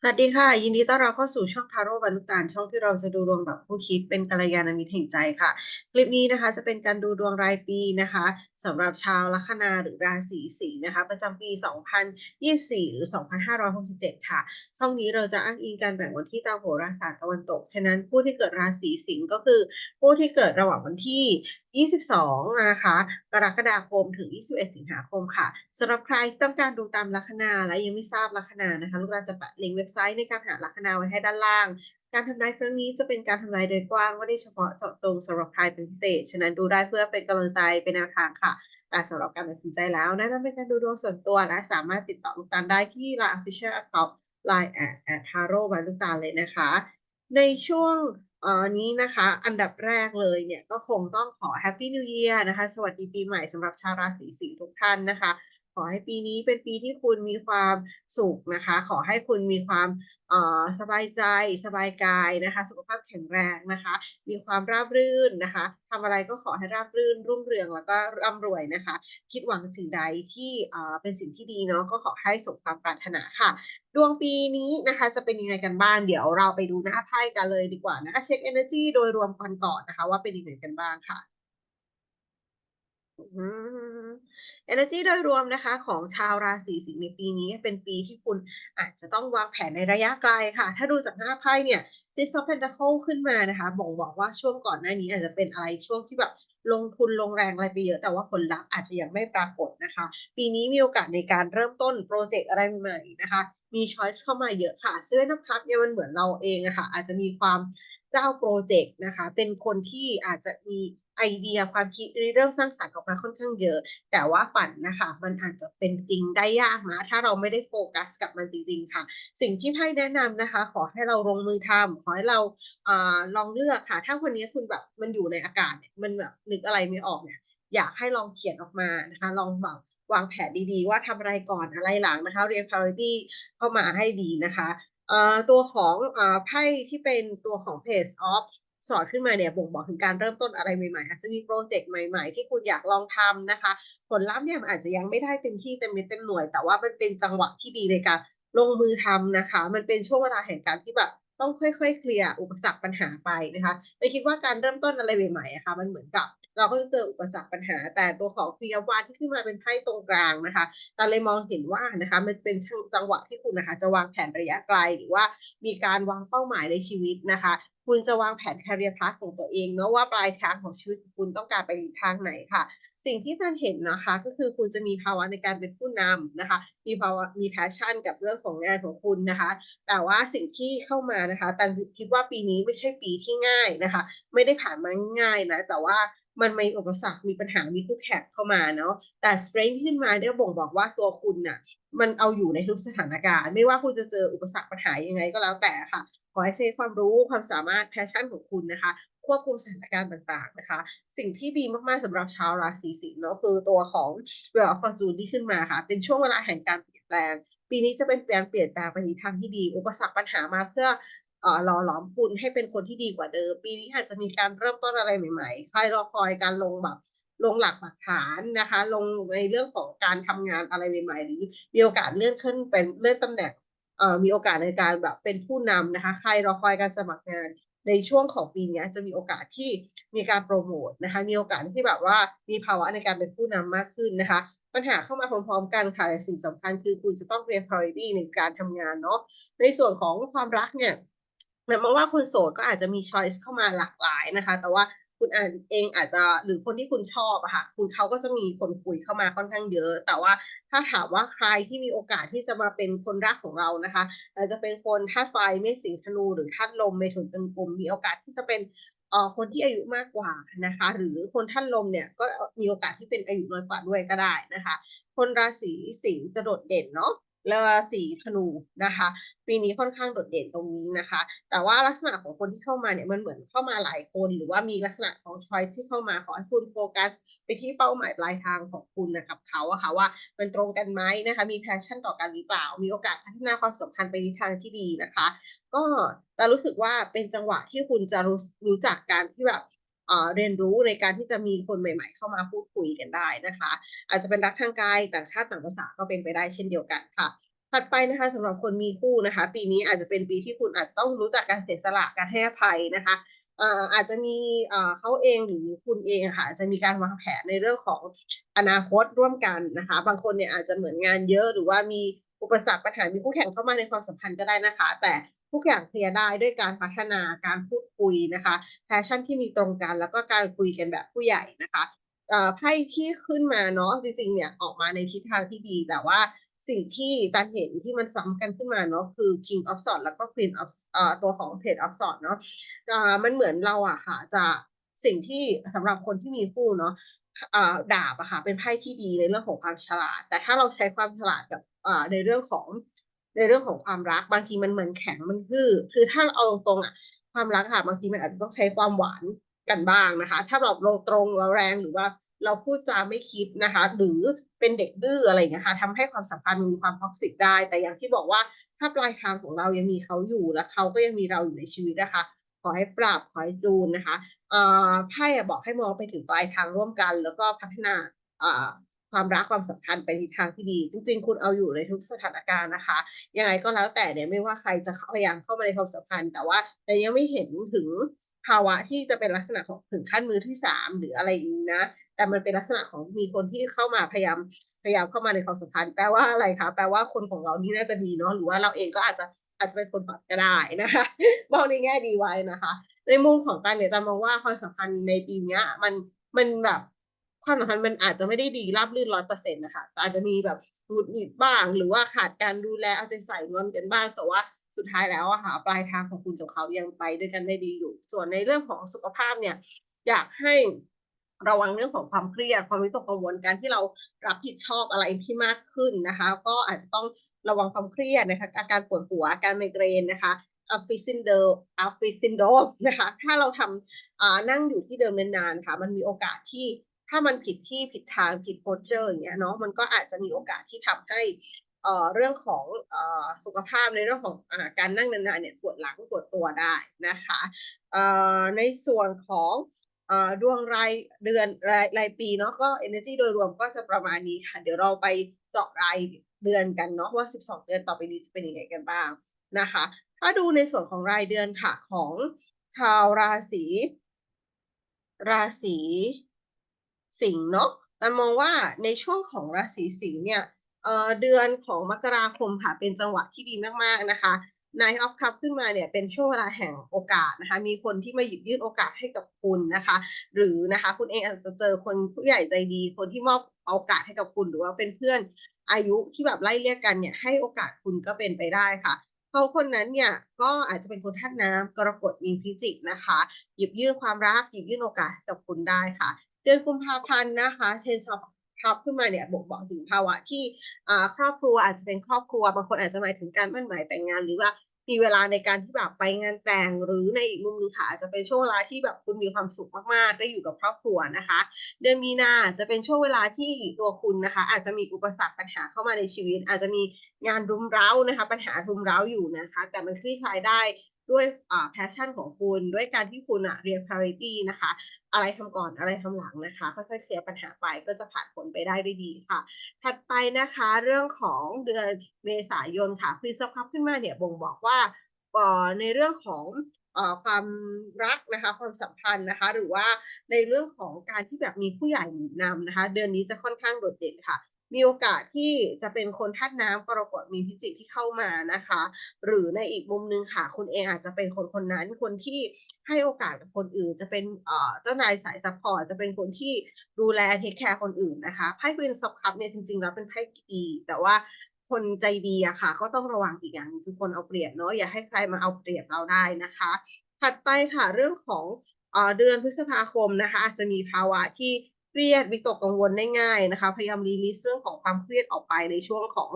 สวัสดีค่ะ ยินดีต้อนรับเข้าสู่ช่องทาโร่บรรลุตานช่องที่เราจะดูดวงแบบผู้คิดเป็นกัลยาณมิตรแห่งใจค่ะ คลิปนี้นะคะจะเป็นการดูดวงรายปีนะคะสำหรับชาวลัคนาหรือราศีสิงห์นะคะประจำปี 2024 หรือ 2567 ค่ะ ช่องนี้เราจะอ้างอิงการแบ่งวันที่ตามโหราศาสตร์ตะวันตก ฉะนั้นผู้ที่เกิดราศีสิงห์ก็คือผู้ที่เกิดระหว่างวันที่ 22 นะคะ กรกฎาคมถึง 21 สิงหาคมค่ะสำหรับใครที่ต้องการดูตามลัคนาและยังไม่ทราบลัคนานะคะ ลูกตาจะแปะลิงก์เว็บไซต์ในการหาลัคนาไว้ให้ด้านล่าง การทำนายครั้งนี้จะเป็นการทำนายโดยกว้างไม่ได้เฉพาะเจาะจงสำหรับใครเป็นพิเศษ ฉะนั้นดูได้เพื่อเป็นกำลังใจเป็นแนวทางค่ะ แต่สำหรับการตัดสินใจแล้วนะนำเป็นการดูดวงส่วนตัวและสามารถติดต่อลูกตาลได้ที่ Line Official Account Line แอดแอดทาร่วันลูกตาลเลยนะคะ ในช่วงอ่อนี้นะคะ อันดับแรกเลยเนี่ยก็คงต้องขอ Happy New Year นะคะ สวัสดีปีใหม่สำหรับชาวราศีสิงห์ทุกท่านนะคะ อให้ปีนี้เป็นปีที่คุณมีความสุขนะคะ ขอให้คุณมีความเอ่อสบายใจสบายกายนะคะ สุขภาพแข็งแรงนะคะ มีความราบรื่นนะคะทำอะไรก็ขอให้ราบรื่น รุ่งเรืองแล้วก็ร่ำรวยนะคะ คิดหวังสิ่งใดที่เอ่อเป็นสิ่งที่ดีเนาะก็ขอให้สมความปรารถนาค่ะ ดวงปีนี้นะคะ จะเป็นยังไงกันบ้างเดี๋ยวเราไปดูหน้าไพ่กันเลยดีกว่านะคะเช็ค energy โดยรวมกันก่อนนะคะ ว่าเป็นยังไงกันบ้างค่ะ energy โดยรวมนะคะของชาวราศีสิงห์ในปีนี้เป็นปีที่คุณอาจจะต้องวางแผนในระยะไกลค่ะ ถ้าดูจากหน้าไพ่เนี่ย Six of Pentacles ขึ้นมานะคะบ่งบอกว่าช่วงก่อนหน้านี้อาจจะเป็นอะไรช่วงที่แบบลงทุนลงแรงอะไรไปเยอะแต่ว่าผลลัพธ์อาจจะยังไม่ปรากฏนะคะ ปีนี้มีโอกาสในการเริ่มต้นโปรเจกต์อะไรใหม่ๆนะคะ มีช้อยส์เข้ามาเยอะค่ะซึ่งนับคับเนี่ยมันเหมือนเราเองอะค่ะอาจจะมีความเจ้าโปรเจกต์นะคะ เป็นคนที่อาจจะมี ไอเดียความคิดเริ่มสร้างสรรค์ออกมาค่อนข้างเยอะ แต่ว่าฝันนะคะมันอาจจะเป็นจริงได้ยากนะถ้าเราไม่ได้โฟกัสกับมันจริงๆค่ะ สิ่งที่ไพ่แนะนำนะคะ ขอให้เราลงมือทำขอให้เราอลองเลือกค่ะ ถ้าวันนี้คุณแบบมันอยู่ในอากาศเนี่ยมันแบบนึกอะไรไม่ออกเนี่ยอยากให้ลองเขียนออกมานะคะ ลองแบบวางแผนดีๆ ว่าทำอะไรก่อนอะไรหลังนะคะ เรียง priority เข้ามาให้ดีนะคะตัวของไพ่ที่เป็นตัวของ page of สอดขึ้นมาเนี่ยบ่งบอกถึงการเริ่มต้นอะไรใหม่ๆ อาจจะมีโปรเจกต์ใหม่ๆ ที่คุณอยากลองทำนะคะ ผลลัพธ์เนี่ยมันอาจจะยังไม่ได้เต็มที่เต็มเม็ดเต็มหน่วย แต่ว่ามันเป็นจังหวะที่ดีในการลงมือทำนะคะ มันเป็นช่วงเวลาแห่งการที่แบบต้องค่อยๆ เคลียร์อุปสรรคปัญหาไปนะคะแต่คิดว่าการเริ่มต้นอะไรใหม่ๆอะคะ่ะมันเหมือนกับ เราก็จะเจออุปสรรคปัญหา แต่ตัวของคลียร์วานที่ขึ้นมาเป็นไพ่ตรงกลางนะคะตาเลยมองเห็นว่านะคะมันเป็นจังหวะที่คุณนะคะ จะวางแผนระยะไกลหรือว่ามีการวางเป้าหมายในชีวิตนะคะ คุณจะวางแผน career path ของตัวเองเนาะว่าปลายทางของชีวิตคุณต้องการไปทางไหนค่ะ สิ่งที่ท่านเห็นนะคะ ก็คือคุณจะมีภาวะในการเป็นผู้นำนะคะ มีภาวะมี passion กับเรื่องของงานของคุณนะคะ แต่ว่าสิ่งที่เข้ามานะคะตันคิดว่าปีนี้ไม่ใช่ปีที่ง่ายนะคะ ไม่ได้ผ่านมาง่ายนะแต่ว่ามันมีอุปสรรค มีปัญหา มีคู่แข่งเข้ามาเนาะ แต่ strength ที่ขึ้นมาเนี่ยบ่งบอกว่าตัวคุณน่ะ มันเอาอยู่ในทุกสถานการณ์ ไม่ว่าคุณจะเจออุปสรรคปัญหายังไงก็แล้วแต่ค่ะ อให้ใช้ความรู้ความสามารถ passion ของคุณนะคะ ควบคุมสถานการณ์ต่างๆนะคะ สิ่งที่ดีมากๆสำหรับชาวราศีสิงห์เนาะคือตัวของ Wheel of Fortune ที่ขึ้นมาค่ะ เป็นช่วงเวลาแห่งการเปลี่ยนแปลง ปีนี้จะเป็นการเปลี่ยนแปลงไปในทางที่ดี อุปสรรคปัญหามาเพื่อเอ่อหล่อหลอมคุณให้เป็นคนที่ดีกว่าเดิม ปีนี้อาจจะมีการเริ่มต้นอะไรใหม่ๆ ใครรอคอยการลงแบบลงหลักปักฐานนะคะ ลงในเรื่องของการทำงานอะไรใหม่ๆ หรือมีโอกาสเลื่อนขึ้นเป็นเลื่อนตำแหน่ง มีโอกาสในการแบบเป็นผู้นำนะคะใครรอคอยการสมัครงานในช่วงของปีนี้จะมีโอกาสที่มีการโปรโมทนะคะ มีโอกาสที่แบบว่ามีภาวะในการเป็นผู้นำมากขึ้นนะคะ ปัญหาเข้ามาพร้อมๆกันค่ะแต่สิ่งสำคัญคือคุณจะต้องเรียน priority ในการทำงานเนาะในส่วนของความรักเนี่ยหมายความว่าคนโสดก็อาจจะมี choice เข้ามาหลากหลายนะคะ แต่ว่า คุณอ่าจเองอาจจะหรือคนที่คุณชอบอะค่ะ คุณเขาก็จะมีคนคุยเข้ามาค่อนข้างเยอะ แต่ว่าถ้าถามว่าใครที่มีโอกาสที่จะมาเป็นคนรักของเรานะคะ อาจจะเป็นคนธาตุไฟเมษสิงธนู หรือธาตุลมเมถุนตุลกุมมีโอกาสที่จะเป็นเอ่อคนที่อายุมากกว่านะคะ หรือคนธาตุลมเนี่ยก็มีโอกาสที่เป็นอายุน้อยกว่าด้วยก็ได้นะคะ คนราศีสิงห์จะโดดเด่นเนาะ แล้วราศีธนูนะคะ ปีนี้ค่อนข้างโดดเด่นตรงนี้นะคะ แต่ว่าลักษณะของคนที่เข้ามาเนี่ยมันเหมือนเข้ามาหลายคน หรือว่ามีลักษณะของช้อยที่เข้ามาขอให้คุณโฟกัส ไปที่เป้าหมายปลายทางของคุณนะกับเขาอะค่ะว่ามันตรงกันไหมนะคะ มีแพชชั่นต่อกันหรือเปล่า มีโอกาสพัฒนาความสัมพันธ์ไปในทางที่ดีนะคะ ก็แต่รู้สึกว่าเป็นจังหวะที่คุณจะรู้รู้จักการที่แบบ เรียนรู้ในการที่จะมีคนใหม่ ๆ เข้ามาพูดคุยกันได้นะคะ อาจจะเป็นรักทางกายต่างชาติต่างภาษาก็เป็นไปได้เช่นเดียวกันค่ะถัดไปนะคะสำหรับคนมีคู่นะคะ ปีนี้อาจจะเป็นปีที่คุณอาจจะต้องรู้จักการเสียสละการให้อภัยนะคะอาจจะมีเขาเองหรือคุณเองค่ะจะมีการวางแผนในเรื่องของอนาคตร่วมกันนะคะ บางคนเนี่ยอาจจะเหมือนงานเยอะหรือว่ามีอุปสรรคปัญหามีคู่แข่งเข้ามาในความสัมพันธ์ก็ได้นะคะ แต่ ทุกอย่างเคลียร์ได้ด้วยการพัฒนาการพูดคุยนะคะแพชชั่นที่มีตรงกัน แล้วก็การคุยกันแบบผู้ใหญ่นะคะเออไพ่ที่ขึ้นมาเนาะจริงๆเนี่ยออกมาในทิศทางที่ดี แต่ว่าสิ่งที่ตันเห็นที่มันซ้ำกันขึ้นมาเนาะคือ King of Swords แล้วก็ Queen of เอ่อตัวของ Page of Swords เนาะอ่ามันเหมือนเราอะค่ะจะสิ่งที่สำหรับคนที่มีคู่เนาะอ่าดาบอะค่ะเป็นไพ่ที่ดีในเรื่องของความฉลาด แต่ถ้าเราใช้ความฉลาดกับอ่าในเรื่องของ ในเรื่องของความรักบางทีมันเหมือนแข็งมันทื่อคือถ้าเอาตรงๆอะความรักค่ะบางทีมันอาจจะต้องใช้ความหวานกันบ้างนะคะ ถ้าเราเราตรงเราแรงหรือว่าเราพูดจาไม่คิดนะคะ หรือเป็นเด็กดื้ออะไรอย่างเงี้ยค่ะทำให้ความสัมพันธ์มันมีความท็อกซิกได้ แต่อย่างที่บอกว่าถ้าปลายทางของเรายังมีเขาอยู่และเขาก็ยังมีเราอยู่ในชีวิตนะคะ ขอให้ปรับขอให้จูนนะคะเอ่อไพ่อบอกให้มองไปถึงปลายทางร่วมกัน แล้วก็พัฒนาอ่า ความรักความสัมพันธ์ไปในทางที่ดี จริง ๆ คุณเอาอยู่ในทุกสถานการณ์นะคะ ยังไงก็แล้วแต่เนี่ยไม่ว่าใครจะพยายามเข้ามาในความสัมพันธ์ แต่ว่าแต่ยังไม่เห็นถึงภาวะที่จะเป็นลักษณะของถึงขั้นมือที่สามหรืออะไรอย่างนี้นะ แต่มันเป็นลักษณะของมีคนที่เข้ามาพยายามพยายามเข้ามาในความสัมพันธ์แปลว่าอะไรคะแปลว่าคนของเรานี่น่าจะดีเนาะหรือว่าเราเองก็อาจจะอาจจะเป็นคนฝันก็ได้นะคะมองในแง่ดีไว้นะคะ ในมุมของตันเนี่ยตันมองว่าความสัมพันธ์ในปีเนี้ยมันมันแบบ ความสัมพันธ์มันอาจจะไม่ได้ดีราบรื่นร้อยเปอร์เซ็นต์นะคะอาจจะมีแบบหงุดหงิดบ้าง หรือว่าขาดการดูแลเอาใจใส่งอนกันบ้าง แต่ว่าสุดท้ายแล้วอะค่ะปลายทางของคุณกับเขายังไปด้วยกันได้ดีอยู่ ส่วนในเรื่องของสุขภาพเนี่ย อยากให้ระวังเรื่องของความเครียดความวิตกกังวลการที่เรารับผิดชอบอะไรที่มากขึ้นนะคะ ก็อาจจะต้องระวังความเครียดนะคะอาการปวดหัวอาการไมเกรนนะคะอัฟฟิซินเดอร์อัฟฟิซินโดมนะคะถ้าเราทำอ่านั่งอยู่ที่เดิมนานๆค่ะ มันมีโอกาสที่ ถ้ามันผิดที่ผิดทางผิดโพสเจอร์อย่างเงี้ยเนาะมันก็อาจจะมีโอกาสที่ทำให้เอ่อเรื่องของเอ่อสุขภาพในเรื่องของอ่าการนั่งนานๆเนี่ยปวดหลังปวดตัวได้นะคะเอ่อในส่วนของเอ่อดวงรายเดือนรายรายปีเนาะก็ energy โดยรวมก็จะประมาณนี้ค่ะ เดี๋ยวเราไปเจาะรายเดือนกันเนาะว่า 12 เดือนต่อไปนี้จะเป็นยังไงกันบ้างนะคะ ถ้าดูในส่วนของรายเดือนค่ะของชาวราศีราศี สิงห์เนาะแต่มองว่าในช่วงของราศีสิงห์เนี่ยเดือนของมกราคมค่ะเป็นจังหวะที่ดีมากๆนะคะ Nine of Cups ขึ้นมาเนี่ยเป็นช่วงเวลาแห่งโอกาสนะคะ มีคนที่มาหยิบยื่นโอกาสให้กับคุณนะคะ หรือนะคะคุณเองอาจจะเจอคนผู้ใหญ่ใจดี คนที่มอบโอกาสให้กับคุณหรือว่าเป็นเพื่อนอายุที่แบบไล่เรียกกันเนี่ยให้โอกาสคุณก็เป็นไปได้ค่ะเขาคนนั้นเนี่ยก็อาจจะเป็นคนธาตุน้ำกรกฎมีพิจิกนะคะ หยิบยื่นความรักหยิบยื่นโอกาสให้กับคุณได้ค่ะ ดือนกุมภาพันธ์นะคะเชนซอฟทับขึ้นมาเนี่ยบ่งบอกถึงภาวะที่ครอบครัวอาจจะเป็นครอบครัวบางคนอาจจะหมายถึงการมั่นหมายแต่งงานหรือว่ามีเวลาในการที่แบบไปงานแต่งหรือในอีกมุมหนึงค่ะอาจจะเป็นช่วงเวลาที่แบบคุณมีความสุขมากๆ ได้อยู่กับครอบครัวนะคะ เดือนมีนาจะเป็นช่วงเวลาที่ตัวคุณนะคะ อาจจะมีอุปสรรคปัญหาเข้ามาในชีวิต อาจจะมีงานรุมเร้านะคะ ปัญหารุมเร้าอยู่นะคะ แต่มันคลี่คลายได้ ด้วยอ่าแพชชั่นของคุณ ด้วยการที่คุณอะเรียน priority นะคะ อะไรทำก่อนอะไรทำหลังนะคะ ค่อยๆเคลียร์ปัญหาไปก็จะผ่านผลไปได้ด้วยดีค่ะ ถัดไปนะคะเรื่องของเดือนเมษายนค่ะ Queen of Cups ขึ้นมาเนี่ยบ่งบอกว่าในเรื่องของอความรักนะคะความสัมพันธ์นะคะ หรือว่าในเรื่องของการที่แบบมีผู้ใหญ่หนุนนำนะคะ เดือนนี้จะค่อนข้างโดดเด่นค่ะ มีโอกาสที่จะเป็นคนธาตุน้ำกรกฎมีพิจิกที่เข้ามานะคะ หรือในอีกมุมหนึงค่ะ คุณเองอาจจะเป็นคนคนนั้นคนที่ให้โอกาสกับคนอื่น จะเป็นเจ้านายสายซัพพอร์ตจะเป็นคนที่ดูแลเทคแคร์คนอื่นนะคะไพ่ควีนซับคัพเนี่ยจริงๆแล้วเป็นไพ่ดีแต่ว่าคนใจดีอะค่ะ ก็ต้องระวังอีกอย่างคือคนเอาเปรียบเนาะอย่าให้ใครมาเอาเปรียบเราได้นะคะ ถัดไปค่ะเรื่องของเดือนพฤษภาคมนะคะอาจจะมีภาวะที่ รียดวิตกกังวลได้ง่ายนะคะ พยายามรีลิสเรื่องของความเครียดออกไปในช่วงของ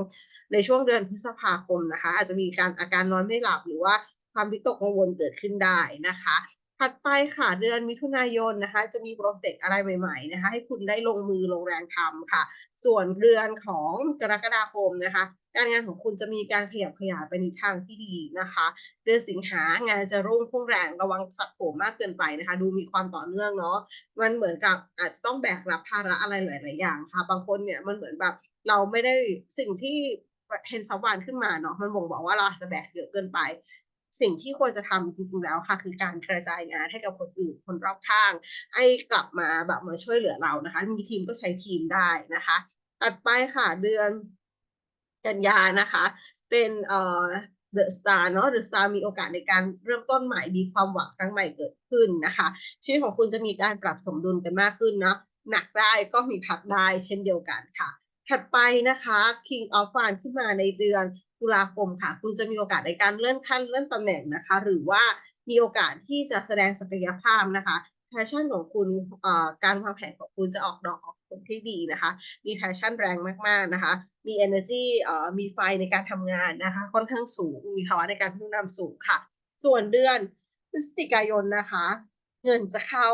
ในช่วงเดือนพฤษภาคมนะคะ อาจจะมีการอาการนอนไม่หลับหรือว่าความวิตกกังวลเกิดขึ้นได้นะคะ ถัดไปค่ะเดือนมิถุนายนนะคะ จะมีโปรเจกต์อะไรใหม่ๆนะคะ ให้คุณได้ลงมือลงแรงทำค่ะ ส่วนเดือนของกรกฎาคมนะคะ การงานของคุณจะมีการขยับขยายไปในทางที่ดีนะคะ เดือนสิงหางานจะรุ่งพุ่งแรงระวังผัดโผมมากเกินไปนะคะ ดูมีความต่อเนื่องเนาะมันเหมือนกับอาจจะต้องแบกรับภาระอะไรหลาย ๆ อย่างค่ะ บางคนเนี่ยมันเหมือนแบบเราไม่ได้สิ่งที่ Ten of Wands ขึ้นมาเนาะมันบ่งบอกว่าเราจะแบกเยอะเกินไป สิ่งที่ควรจะทำจริงๆแล้วค่ะ คือการกระจายงานให้กับคนอื่นคนรอบข้าง ให้กลับมาแบบมาช่วยเหลือเรานะคะ มีทีมก็ใช้ทีมได้นะคะถัดไปค่ะเดือนกันยานะคะ เป็นเอ่อ The Star เนาะ The Star มีโอกาสในการเริ่มต้นใหม่มีความหวังครั้งใหม่เกิดขึ้นนะคะ ชีวิตของคุณจะมีการปรับสมดุลกันมากขึ้นเนาะหนักได้ก็มีพักได้เช่นเดียวกันค่ะ ถัดไปนะคะ King of Wands ขึ้นมาในเดือน ตุลาคมค่ะ คุณจะมีโอกาสในการเลื่อนขั้นเลื่อนตำแหน่งนะคะ หรือว่ามีโอกาสที่จะแสดงศักยภาพนะคะ passion ของคุณการวางแผนของคุณจะออกดอกออกผลที่ดีนะคะ มี passion แรงมากๆนะคะ มี energy มีไฟในการทำงานนะคะ ค่อนข้างสูง มีภาวะในการพัฒนำสูงค่ะ ส่วนเดือนพฤศจิกายนนะคะ เงินจะเข้า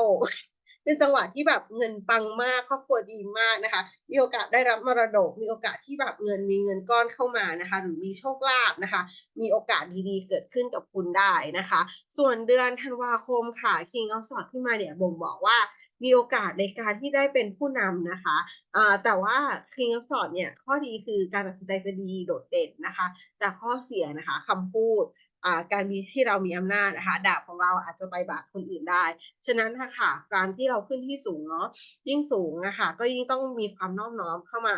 เป็นจังหวะที่แบบเงินปังมากครอบครัวดีมากนะคะ มีโอกาสได้รับมรดก มีโอกาสที่แบบเงินมีเงินก้อนเข้ามานะคะ หรือมีโชคลาภนะคะ มีโอกาสดีๆ เกิดขึ้นกับคุณได้นะคะ ส่วนเดือนธันวาคมค่ะ King of Swords ขึ้นมาเนี่ยบ่งบอกว่ามีโอกาสในการที่ได้เป็นผู้นำนะคะอ่าแต่ว่า King of Swords เนี่ยข้อดีคือการตัดสินใจจะดีโดดเด่นนะคะ แต่ข้อเสียนะคะคำพูด การมีที่เรามีอำนาจนะคะดาบของเราอาจจะไปบาดคนอื่นได้ ฉะนั้นนะค่ะการที่เราขึ้นที่สูงเนาะยิ่งสูงอะค่ะก็ยิ่งต้องมีความนอบน้อมเข้ามา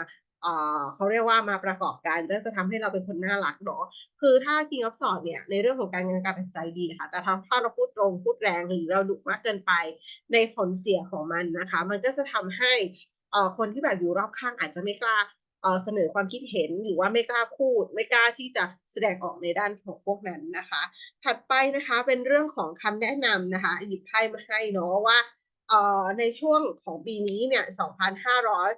เขาเรียกว่ามาประกอบกันก็จะทำให้เราเป็นคนน่ารักเนาะคือถ้า King of s w o r d เนี่ยในเรื่องของการเงินการตัดใจดีค่ะ แต่ถ้าเราพูดตรงพูดแรงหรือเราดุมากเกินไปในผลเสียของมันนะคะ มันก็จะทำให้คนที่แบบอยู่รอบข้างอาจจะไม่กล้า เสนอความคิดเห็นหรือว่าไม่กล้าพูด ไม่กล้าที่จะแสดงออกในด้านของพวกนั้นนะคะ ถัดไปนะคะเป็นเรื่องของคำแนะนำนะคะหยิบไพ่มาให้เนาะว่าในช่วงของปีนี้เนี่ย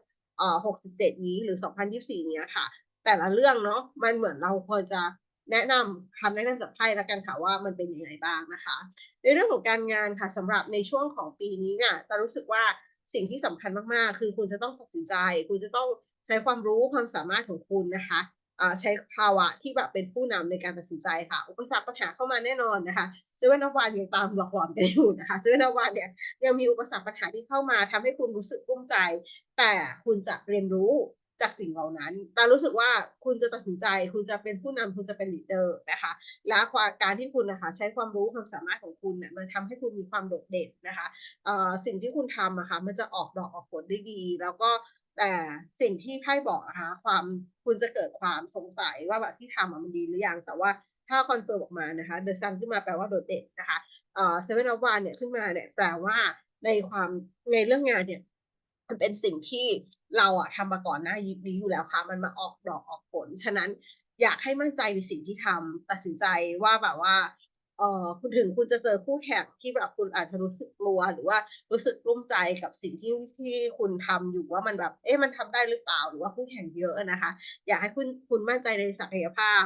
2,567 นี้หรือ 2024 เนี้ยค่ะ แต่ละเรื่องเนาะมันเหมือนเราควรจะแนะนำคำแนะนำจากไพ่แล้วกันค่ะว่ามันเป็นยังไงบ้างนะคะ ในเรื่องของการงานค่ะสำหรับในช่วงของปีนี้เนี่ยจะรู้สึกว่าสิ่งที่สำคัญมากๆ คือคุณจะต้องตัดสินใจ คุณจะต้อง ช้ความรู้ความสามารถของคุณนะคะใช้ภาวะที่แบบเป็นผู้นำในการตัดสินใจค่ะ อุปสรรคปัญหาเข้ามาแน่นอนนะคะเซเว่นอวานยังตามหลอกหลอนกันอยู่นะคะเซเว่นอวานเนี่ยยังมีอุปสรรคปัญหาที่เข้ามาทำให้คุณรู้สึกกุ้มใจ แต่คุณจะเรียนรู้จากสิ่งเหล่านั้นแต่รู้สึกว่าคุณจะตัดสินใจ คุณจะเป็นผู้นำคุณจะเป็น leader นะคะ และาการที่คุณนะคะใช้ความรู้ความสามารถของคุณน่ะมันทำให้คุณมีความโดดเด่นนะคะสิ่งที่คุณทำอะค่ะมันจะออกดอกออกผลได้ดี แล้วก็ แต่สิ่งที่ไพ่บอกนะคะความคุณจะเกิดความสงสัยว่าแบบที่ทำอะมันดีหรือยัง แต่ว่าถ้าคอนเฟิร์มออกมานะคะ The Sun ขึ้นมาแปลว่าโดดเด่นนะคะเอ่อ Seven of Wands เนี่ยขึ้นมาเนี่ยแปลว่าในความในเรื่องงานเนี่ยมันเป็นสิ่งที่เราอะทำมาก่อนหน้ายุคนี้อยู่แล้วค่ะ มันมาออกดอกออกผล ฉะนั้นอยากให้มั่นใจในสิ่งที่ทำตัดสินใจว่าแบบว่า เออคุณถึงคุณจะเจอคู่แข่งที่แบบคุณอาจจะรู้สึกกลัว หรือว่ารู้สึกกลุ้มใจกับสิ่งที่ที่คุณทำอยู่ว่ามันแบบเอ๊ะมันทำได้หรือเปล่า หรือว่าคู่แข่งเยอะนะคะ อยากให้คุณคุณมั่นใจในศักยภาพ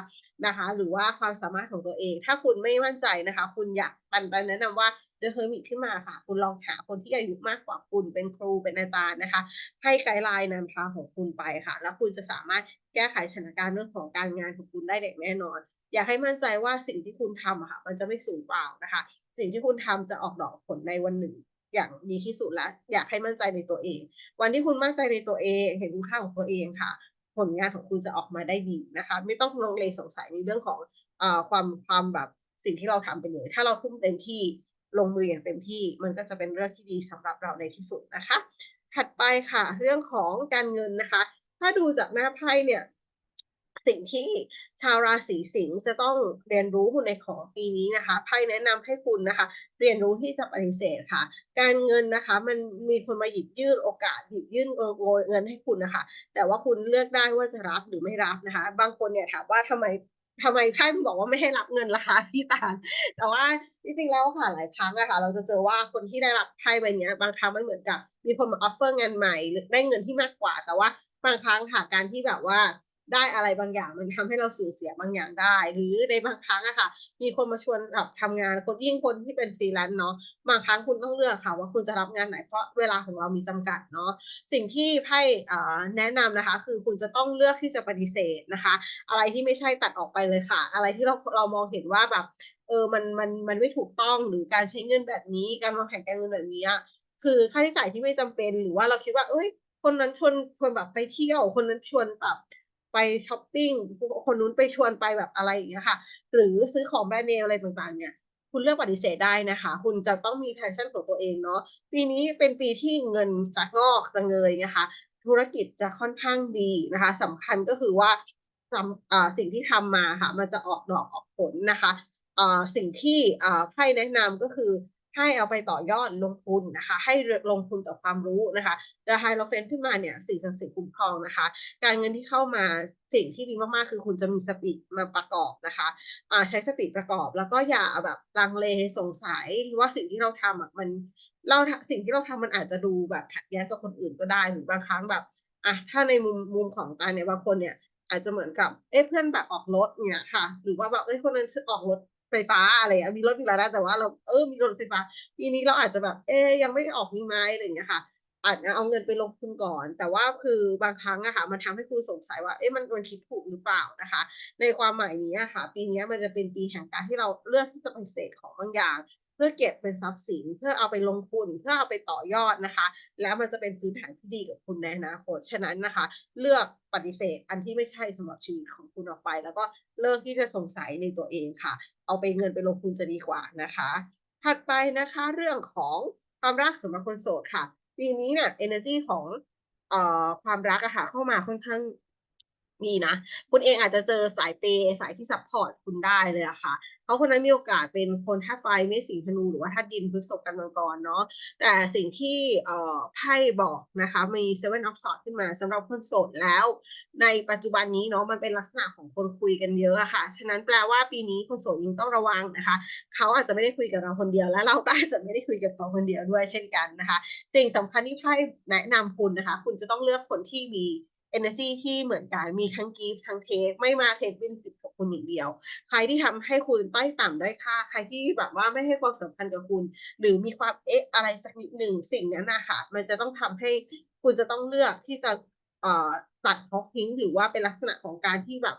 นะคะ หรือว่าความสามารถของตัวเอง ถ้าคุณไม่มั่นใจนะคะ คุณอยากปันปันแนะนำว่า The Hermit ขึ้นมาค่ะ คุณลองหาคนที่อายุมากกว่าคุณเป็นครูเป็นอาจารย์นะคะ ให้ไกด์ไลน์นำทางของคุณไปค่ะ แล้วคุณจะสามารถแก้ไขสถานการณ์เรื่องของการงานของคุณได้อย่างแน่นอน อยากให้มั่นใจว่าสิ่งที่คุณทำอะค่ะ มันจะไม่สูญเปล่านะคะ สิ่งที่คุณทำจะออกดอกผลในวันหนึ่ง อย่างดีที่สุดแล้วอยากให้มั่นใจในตัวเอง วันที่คุณมั่นใจในตัวเอง เห็นคุณค่าของตัวเองค่ะ ผลงานของคุณจะออกมาได้ดีนะคะ ไม่ต้องลังเลสงสัยในเรื่องของอความความแบบสิ่งที่เราทำไปเลย ถ้าเราทุ่มเต็มที่ลงมืออย่างเต็มที่ มันก็จะเป็นเรื่องที่ดีสำหรับเราในที่สุดนะคะ ถัดไปค่ะ เรื่องของการเงินนะคะ ถ้าดูจากหน้าไพ่เนี่ย สิ่งที่ชาวราศีสิงห์จะต้องเรียนรู้ในของปีนี้นะคะไพ่แนะนำให้คุณนะคะ เรียนรู้ที่จะปฏิเสธค่ะ การเงินนะคะมันมีคนมาหยิบยื่นโอกาสหยิบยื่นเงินเงินให้คุณนะคะ แต่ว่าคุณเลือกได้ว่าจะรับหรือไม่รับนะคะ บางคนเนี่ยถามว่าทำไมทำไมไพ่บอกว่าไม่ให้รับเงินล่ะคะพี่ตาลแต่ว่าจริงๆแล้วค่ะหลายครั้งอะค่ะเราจะเจอว่าคนที่ได้รับไพ่ใบนี้บางครั้งมันเหมือนกับมีคนมา offer งานใหม่หรือได้เงินที่มากกว่า แต่ว่าบางครั้งค่ะการที่แบบว่า ได้อะไรบางอย่าง มันทำให้เราสูญเสียบางอย่างได้ หรือในบางครั้งอะค่ะ มีคนมาชวนแบบทำงานคนยิ่งคนที่เป็น freelance เนาะบางครั้งคุณต้องเลือกค่ะ ว่าคุณจะรับงานไหนเพราะเวลาของเรามีจำกัดเนาะสิ่งที่ไพ่อ่าแนะนำนะคะ คือคุณจะต้องเลือกที่จะปฏิเสธนะคะ อะไรที่ไม่ใช่ตัดออกไปเลยค่ะ อะไรที่เราเรามองเห็นว่าแบบเออมันมันมันไม่ถูกต้องหรือการใช้เงินแบบนี้การวางแผนการเงินแบบนี้คือค่าใช้จ่ายที่ไม่จำเป็นหรือว่าเราคิดว่าเฮ้ยคนนั้นชวนชวนแบบไปเที่ยว คนนั้นชวนแบบ ไปไปชอปปิ้งคนนู้นไปชวนไปแบบอะไรอย่างเงี้ยค่ะ หรือซื้อของแบรนด์เนมอะไรต่างๆ เนี่ย คุณเลือกปฏิเสธได้นะคะ คุณจะต้องมี passion ของตัวเองเนาะปีนี้เป็นปีที่เงินจะงอกจะเงยนะคะ ธุรกิจจะค่อนข้างดีนะคะสำคัญก็คือว่าทำสิ่งที่ทำมาค่ะ มันจะออกดอกออกผลนะคะสิ่งที่ไพ่แนะนำก็คือ ให้เอาไปต่อยอดลงทุนนะคะ ให้ลงทุนกับความรู้นะคะ The Hierophant ขึ้นมาเนี่ยสิ่งศักดิ์สิทธิ์คุ้มครองนะคะ การเงินที่เข้ามาสิ่งที่ดีมากๆ คือคุณจะมีสติมาประกอบนะคะใช้สติประกอบแล้วก็อย่าแบบลังเลสงสัยว่าสิ่งที่เราทำอะมันเราสิ่งที่เราทำมันอาจจะดูแบบขัดแย้งกับคนอื่นก็ได้หรือบางครั้งแบบอะถ้าในมุมมุมของตันเนี่ยบางคนเนี่ยอาจจะเหมือนกับเอ๊ะเพื่อนแบบออกรถเงี้ยค่ะ หรือว่าแบบเฮ้คนนั้นออกรถ ไฟฟ้าอะไรอะมีรถมีรายได้แต่ว่าเราเออมีรถไฟฟ้าปีนี้เราอาจจะแบบ เอ๊ยังไม่ออกมีไหมอะไรอย่างเงี้ยค่ะอาจจะเอาเงินไปลงทุนก่อน แต่ว่าคือบางครั้งอะค่ะ มันทำให้คุณสงสัยว่า เอ๊ะมันมันคิดถูกหรือเปล่านะคะ ในความหมายนี้อะค่ะ ปีนี้มันจะเป็นปีแห่งการที่เราเลือกที่จะปฏิเสธของบางอย่าง เพื่อเก็บเป็นทรัพย์สินเพื่อเอาไปลงทุนเพื่อเอาไปต่อยอดนะคะ แล้วมันจะเป็นพื้นฐานที่ดีกับคุณในอนาคตฉะนั้นนะคะ เลือกปฏิเสธอันที่ไม่ใช่สำหรับชีวิตของคุณออกไป แล้วก็เลิกที่จะสงสัยในตัวเองค่ะ เอาไปเงินไปลงทุนจะดีกว่านะคะ ถัดไปนะคะเรื่องของความรักสำหรับคนโสดค่ะปีนี้เนี่ยเอเนอร์จีของเอ่อความรักอะค่ะเข้ามาค่อนข้างดีนะ คุณเองอาจจะเจอสายเปย์สายที่ซัปพอร์ตคุณได้เลยอะค่ะ เขาคนนั้นมีโอกาสเป็นคนธาตุไฟเมษสิงธนูหรือว่าธาตุดินพฤษภกันมังกรเนาะแต่สิ่งที่เอ่อไพ่บอกนะคะมี Seven of Swords ขึ้นมาสำหรับคนโสดแล้ว ในปัจจุบันนี้เนาะมันเป็นลักษณะของคนคุยกันเยอะอะค่ะ ฉะนั้นแปลว่าปีนี้คนโสดยังต้องระวังนะคะ เขาอาจจะไม่ได้คุยกับเราคนเดียวและเราก็อาจจะไม่ได้คุยกับเขาคนเดียวด้วยเช่นกันนะคะ สิ่งสำคัญที่ไพ่แนะนำคุณนะคะ คุณจะต้องเลือกคนที่มี เอเนอร์จีที่เหมือนกันมีทั้งกีฟทั้งเทคไม่มา Take benefit กับคุณอย่างเดียว ใครที่ทำให้คุณต้อยต่ำด้อยค่า ใครที่แบบว่าไม่ให้ความสำคัญกับคุณ หรือมีความเอ๊ะอะไรสักนิดหนึ่งสิ่งนั้นนะคะมันจะต้องทำให้คุณจะต้องเลือกที่จะเอ่อตัดเขาทิ้งหรือว่าเป็นลักษณะของการที่แบบ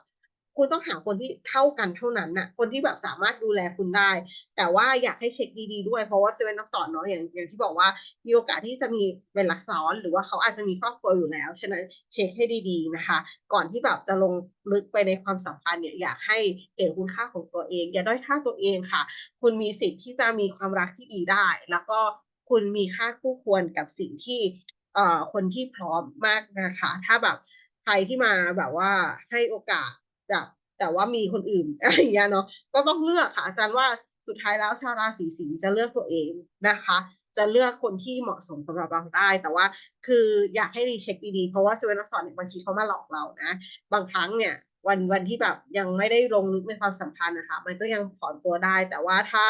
คุณต้องหาคนที่เท่ากันเท่านั้นน่ะ คนที่แบบสามารถดูแลคุณได้ แต่ว่าอยากให้เช็กดีๆด้วย เพราะว่า Seven of Swords เนาะอย่างอย่างที่บอกว่ามีโอกาสที่จะมีเป็นรักซ้อน หรือว่าเขาอาจจะมีครอบครัวอยู่แล้ว ฉะนั้นเช็กให้ดีๆนะคะ ก่อนที่แบบจะลงลึกไปในความสัมพันธ์เนี่ยอยากให้เห็นคุณค่าของตัวเอง อย่าด้อยค่าตัวเองค่ะ คุณมีสิทธิ์ที่จะมีความรักที่ดีได้ แล้วก็คุณมีค่าคู่ควรกับสิ่งที่เอ่อคนที่พร้อมมากนะคะ ถ้าแบบใครที่มาแบบว่าให้โอกาส แบบแต่ว่ามีคนอื่นอะไรอย่างเงี้ยเนาะก็ต้องเลือกค่ะ อาจารย์ว่าสุดท้ายแล้วชาวราศีสิงห์จะเลือกตัวเองนะคะ จะเลือกคนที่เหมาะสมสำหรับเราได้ แต่ว่าคืออยากให้ recheck ดีๆ เพราะว่า Seven of Swords เนี่ยบางทีเขามาหลอกเรานะ บางครั้งเนี่ยวันวันที่แบบยังไม่ได้ลงลึกในความสัมพันธ์อะคะ มันก็ยังถอนตัวได้ แต่ว่าถ้า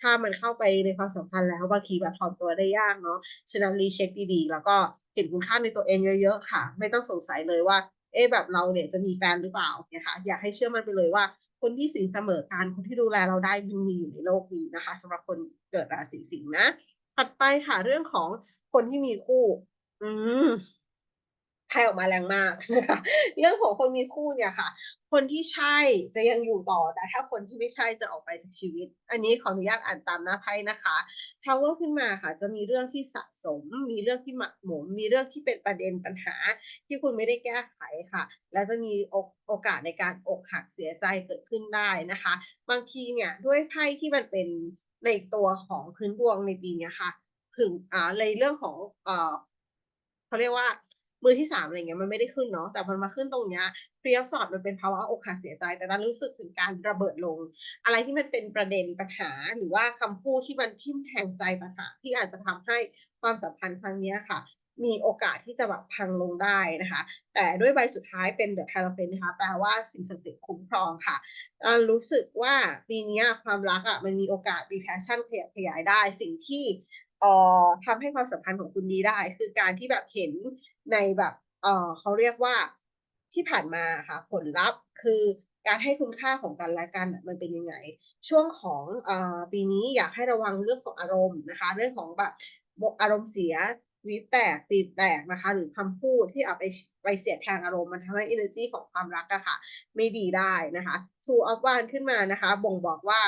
ถ้ามันเข้าไปในความสัมพันธ์แล้วบางทีแบบถอนตัวได้ยากเนาะฉะนั้น recheck ดีๆ แล้วก็เห็นคุณค่าในตัวเองเยอะ ๆ ค่ะ ไม่ต้องสงสัยเลยว่า เอ๊ะแบบเราเนี่ยจะมีแฟนหรือเปล่าเนี่ยค่ะอยากให้เชื่อมันไปเลยว่า คนที่สิงเสมอการคนที่ดูแลเราได้มันมีอยู่ในโลกนี้นะคะสำหรับคนเกิดราศีสิงห์นะถัดไปค่ะเรื่องของคนที่มีคู่ อืม ไพ่ออกมาแรงมากนะคะเรื่องของคนมีคู่เนี่ยค่ะ คนที่ใช่จะยังอยู่ต่อ แต่ถ้าคนที่ไม่ใช่จะออกไปจากชีวิต อันนี้ขออนุญาตอ่านตามหน้าไพ่นะคะ Tower ขึ้นมาค่ะ จะมีเรื่องที่สะสม มีเรื่องที่หมักหมม มีเรื่องที่เป็นประเด็นปัญหา ที่คุณไม่ได้แก้ไขค่ะ และจะมีโอกาสในการอกหักเสียใจเกิดขึ้นได้นะคะ บางทีเนี่ยด้วยไพ่ที่มันเป็นในตัวของพื้นดวงในปีนี้ค่ะ ถึงอ่าในเรื่องของเอ่อเขาเรียกว่า มือที่3อะไรเงี้ยมันไม่ได้ขึ้นเนาะแต่มันมาขึ้นตรงเนี้ย Three of Swords มันเป็นภาวะอกหักเสียใจ แต่ตันรู้สึกถึงการระเบิดลง อะไรที่มันเป็นประเด็นปัญหาหรือว่าคำพูดที่มันทิ่มแทงใจต่างหาที่อาจจะทำให้ความสัมพันธ์ครั้งเนี้ยค่ะ มีโอกาสที่จะแบบพังลงได้นะคะ แต่ด้วยใบสุดท้ายเป็น The Hierophant นะคะแปลว่าสิ่งศักดิ์สิทธิ์คุ้มครองค่ะรู้สึกว่าปีนี้ความรักอะมันมีโอกาสมี passion ขยับขยายได้สิ่งที่ เอ่อทำให้ความสัมพันธ์ของคุณดีได้ คือการที่แบบเห็นในแบบเอ่อเขาเรียกว่าที่ผ่านมาค่ะผลลัพธ์คือการให้คุณค่าของกันและกันมันเป็นยังไง ช่วงของเอ่อปีนี้อยากให้ระวังเรื่องของอารมณ์นะคะ เรื่องของแบบอารมณ์เสียวีแตกปีบแตกนะคะ หรือคำพูดที่เอาไปไปเสียดแทงอารมณ์มันทำให้เอเนอร์จีของความรักอะค่ะ ไม่ดีได้นะคะ Two of Wands ขึ้นมานะคะ บ่งบอกว่า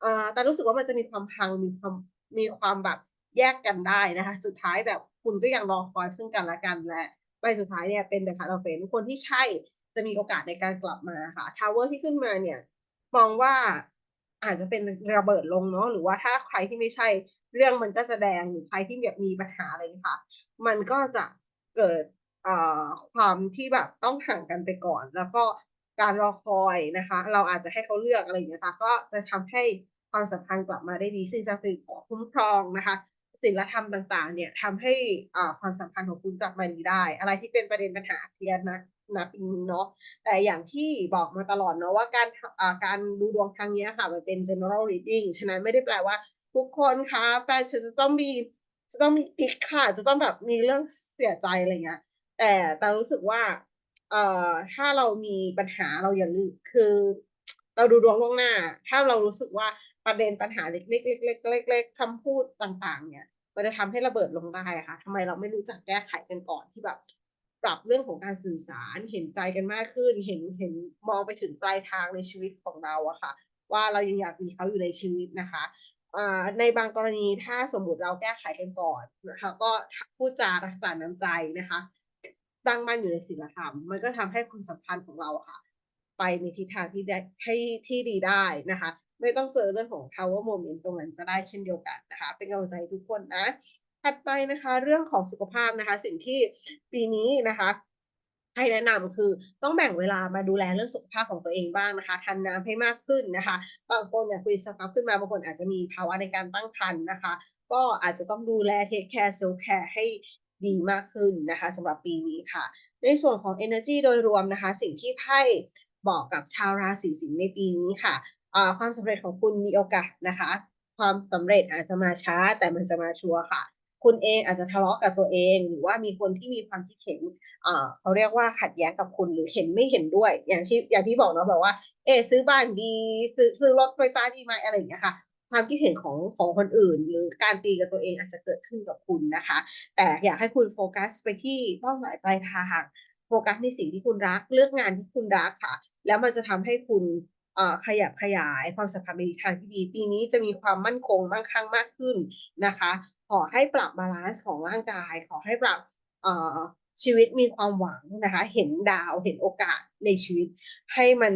เอ่อตันรู้สึกว่ามันจะมีความพังมีความมีความแบบ แยกกันได้นะคะ สุดท้ายแต่คุณก็ยังรอคอยซึ่งกันและกันและใบสุดท้ายเนี่ยเป็น The Hierophant คนที่ใช่จะมีโอกาสในการกลับมาค่ะ Tower ที่ขึ้นมาเนี่ยมองว่าอาจจะเป็นระเบิดลงเนาะหรือว่าถ้าใครที่ไม่ใช่เรื่องมันก็จะแดงหรือใครที่แบบมีปัญหาอะไรค่ะ มันก็จะเกิดเอ่อความที่แบบต้องห่างกันไปก่อน แล้วก็การรอคอยนะคะ เราอาจจะให้เขาเลือกอะไรอย่างเงี้ยค่ะก็จะทำให้ความสัมพันธ์กลับมาได้ดีสิ่งศักดิ์สิทธิ์คุ้มครองนะคะ ศีลธรรมต่างๆ เนี่ยทำให้อ่าความสัมพันธ์ของคุณกลับมาดีได้ อะไรที่เป็นประเด็นปัญหาเคลียร์ณณปีนี้เนาะแต่อย่างที่บอกมาตลอดเนาะว่าการอ่าการดูดวงครั้งนี้ค่ะ มันเป็น general reading ฉะนั้นไม่ได้แปลว่า ทุกคนคะแฟนฉันจะต้องมีจะต้องมีกิ๊กค่ะ จะต้องแบบมีเรื่องเสียใจอะไรเงี้ยแต่เรารู้สึกว่าเอ่อถ้าเรามีปัญหาเราอย่าลืมคือ เราดูดวงล่วงหน้า ถ้าเรารู้สึกว่าประเด็นปัญหาเล็กๆเล็กๆเล็กๆคำพูดต่างๆ เนี่ย มันจะทำให้ระเบิดลงได้ค่ะทำไมเราไม่รู้จักแก้ไขกันก่อนที่แบบ ปรับเรื่องของการสื่อสารเห็นใจกันมากขึ้น เห็นเห็นมองไปถึงปลายทางในชีวิตของเราอะค่ะ ว่าเรายังอยากมีเขาอยู่ในชีวิตนะคะอ่าในบางกรณีถ้าสมมติเราแก้ไขกันก่อนนะคะก็พูดจารักษาน้ำใจนะคะตั้งมั่นอยู่ในศีลธรรม มันก็ทำให้ความสัมพันธ์ของเราค่ะ ไปในทิศทางที่ได้ให้ที่ดีได้นะคะ ไม่ต้องเจอเรื่องของ Tower moment ตรงนั้นก็ได้เช่นเดียวกันนะคะ เป็นกำลังใจทุกคนนะ ถัดไปนะคะเรื่องของสุขภาพนะคะ สิ่งที่ปีนี้นะคะให้แนะนำคือต้องแบ่งเวลามาดูแลเรื่องสุขภาพของตัวเองบ้างนะคะ ทานน้ำให้มากขึ้นนะคะ บางคนเนี่ยคุยสครับขึ้นมาบางคนอาจจะมีภาวะในการตั้งครรภ์นะคะ ก็อาจจะต้องดูแลเทกแคร์ self care ให้ดีมากขึ้นนะคะสำหรับปีนี้ค่ะ ในส่วนของเอเนอร์จีโดยรวมนะคะ สิ่งที่ไพ่ บอกกับชาวราศีสิงห์ในปีนี้ค่ะความสำเร็จของคุณมีโอกาสนะคะ ความสำเร็จอาจจะมาช้าแต่มันจะมาชัวร์ค่ะ คุณเองอาจจะทะเลาะกับตัวเอง หรือว่ามีคนที่มีความคิดเห็นเขาเรียกว่าขัดแย้งกับคุณหรือเห็นไม่เห็นด้วย อย่างที่อย่างที่บอกเนาะแบบว่า เอ๊ซื้อบ้านดีซื้อซื้อรถไฟฟ้าดีไหมอะไรอย่างเงี้ยค่ะความคิดเห็นของของคนอื่น หรือการตีกับตัวเองอาจจะเกิดขึ้นกับคุณนะคะ แต่อยากให้คุณโฟกัสไปที่เป้าหมายปลายทาง โฟกัสในสิ่งที่คุณรัก เลือกงานที่คุณรักค่ะ แล้วมันจะทำให้คุณขยับขยายความสัมพันธ์ไปในทางที่ดี ปีนี้จะมีความมั่นคงมั่งคั่งมากขึ้นนะคะ ขอให้ปรับบาลานซ์ของร่างกาย ขอให้ปรับชีวิตมีความหวังนะคะ เห็นดาวเห็นโอกาส ในชีวิต ให้มัน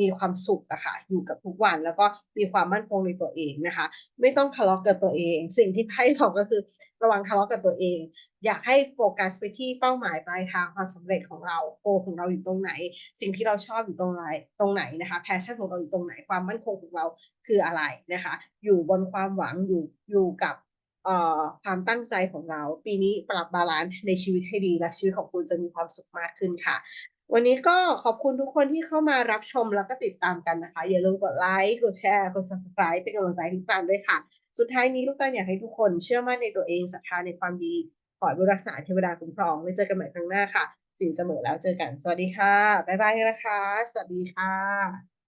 มีความสุขอะค่ะอยู่กับทุกวันแล้วก็มีความมั่นคงในตัวเองนะคะ ไม่ต้องทะเลาะกับตัวเอง สิ่งที่ไพ่บอกก็คือระวังทะเลาะกับตัวเอง อยากให้โฟกัสไปที่เป้าหมายปลายทางความสำเร็จของเรา goal ของเราอยู่ตรงไหน สิ่งที่เราชอบอยู่ตรงไรตรงไหนนะคะ passion ของเราอยู่ตรงไหนความมั่นคงของเราคืออะไรนะคะ อยู่บนความหวังอยู่อยู่กับความตั้งใจของเรา ปีนี้ปรับบาลันซ์ในชีวิตให้ดี และชีวิตของคุณจะมีความสุขมากขึ้นค่ะ วันนี้ก็ขอบคุณทุกคนที่เข้ามารับชมแล้วก็ติดตามกันนะคะ อย่าลืมกดไลค์กดแชร์กด subscribe เป็นกำลังใจให้ทุกท่านด้วยค่ะ สุดท้ายนี้ลูกตาลอยากให้ทุกคนเชื่อมั่นในตัวเองศรัทธาในความดีขอให้บุรักษาเทวดาคุ้มครองไว้เจอกันใหม่ครั้งหน้าค่ะ สิ่งเสมอแล้วเจอกัน สวัสดีค่ะบ๊ายบายนะคะ สวัสดีค่ะ